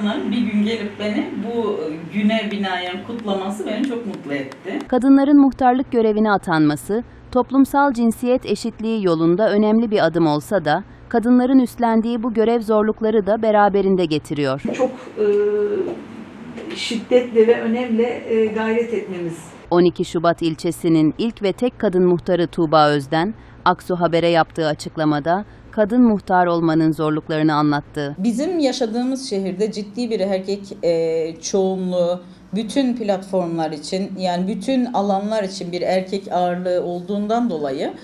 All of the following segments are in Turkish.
insanların bir gün gelip beni bu güne binaen kutlaması beni çok mutlu etti. Kadınların muhtarlık görevine atanması, toplumsal cinsiyet eşitliği yolunda önemli bir adım olsa da, kadınların üstlendiği bu görev zorlukları da beraberinde getiriyor. çok e, şiddetli ve önemli e, gayret etmemiz 12 Şubat ilçesinin ilk ve tek kadın muhtarı Tuğba Özden, Aksu Haber'e yaptığı açıklamada kadın muhtar olmanın zorluklarını anlattı. Bizim yaşadığımız şehirde ciddi bir erkek e, çoğunluğu bütün platformlar için yani bütün alanlar için bir erkek ağırlığı olduğundan dolayı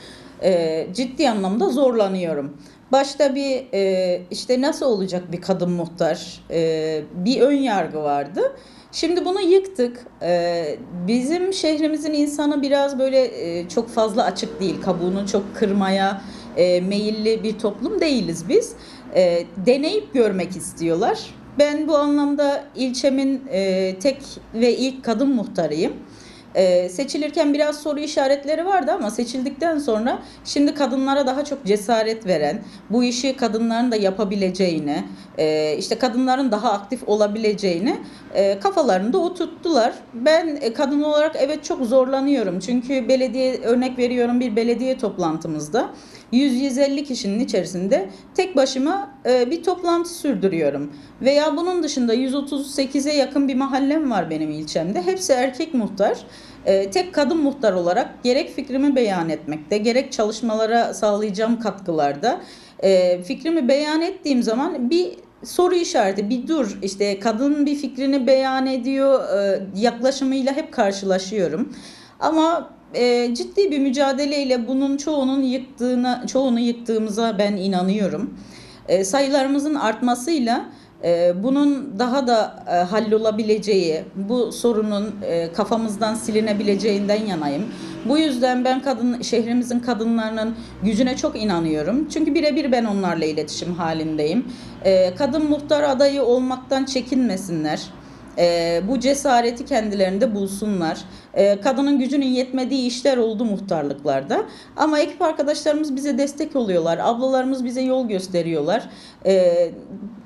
e, ciddi anlamda zorlanıyorum. Başta bir e, işte nasıl olacak bir kadın muhtar e, bir ön yargı vardı. Şimdi bunu yıktık. E, bizim şehrimizin insanı biraz böyle e, çok fazla açık değil. Kabuğunu çok kırmaya e, meyilli bir toplum değiliz biz. E, deneyip görmek istiyorlar. Ben bu anlamda ilçemin tek ve ilk kadın muhtarıyım. E, seçilirken biraz soru işaretleri vardı ama seçildikten sonra şimdi kadınlara daha çok cesaret veren, bu işi kadınların da yapabileceğini, e, işte kadınların daha aktif olabileceğini e, kafalarında oturttular. Ben e, kadın olarak evet çok zorlanıyorum çünkü belediye örnek veriyorum bir belediye toplantımızda 100-150 kişinin içerisinde tek başıma e, bir toplantı sürdürüyorum. Veya bunun dışında 138'e yakın bir mahallem var benim ilçemde. Hepsi erkek muhtar. E, tek kadın muhtar olarak gerek fikrimi beyan etmekte, gerek çalışmalara sağlayacağım katkılarda e, fikrimi beyan ettiğim zaman bir soru işareti bir dur işte kadın bir fikrini beyan ediyor e, yaklaşımıyla hep karşılaşıyorum. Ama e, ciddi bir mücadeleyle bunun çoğunun yıktığına çoğunu yıktığımıza ben inanıyorum. Sayılarımızın artmasıyla bunun daha da e, hallolabileceği, bu sorunun e, kafamızdan silinebileceğinden yanayım. Bu yüzden ben kadın şehrimizin kadınlarının gücüne çok inanıyorum. Çünkü birebir ben onlarla iletişim halindeyim. E, kadın muhtar adayı olmaktan çekinmesinler. E, bu cesareti kendilerinde bulsunlar. E, kadının gücünün yetmediği işler oldu muhtarlıklarda. Ama ekip arkadaşlarımız bize destek oluyorlar. Ablalarımız bize yol gösteriyorlar. E,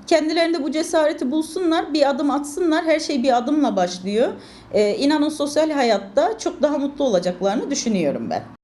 kendilerinde bu cesareti bulsunlar, bir adım atsınlar. Her şey bir adımla başlıyor. E, inanın sosyal hayatta çok daha mutlu olacaklarını düşünüyorum ben.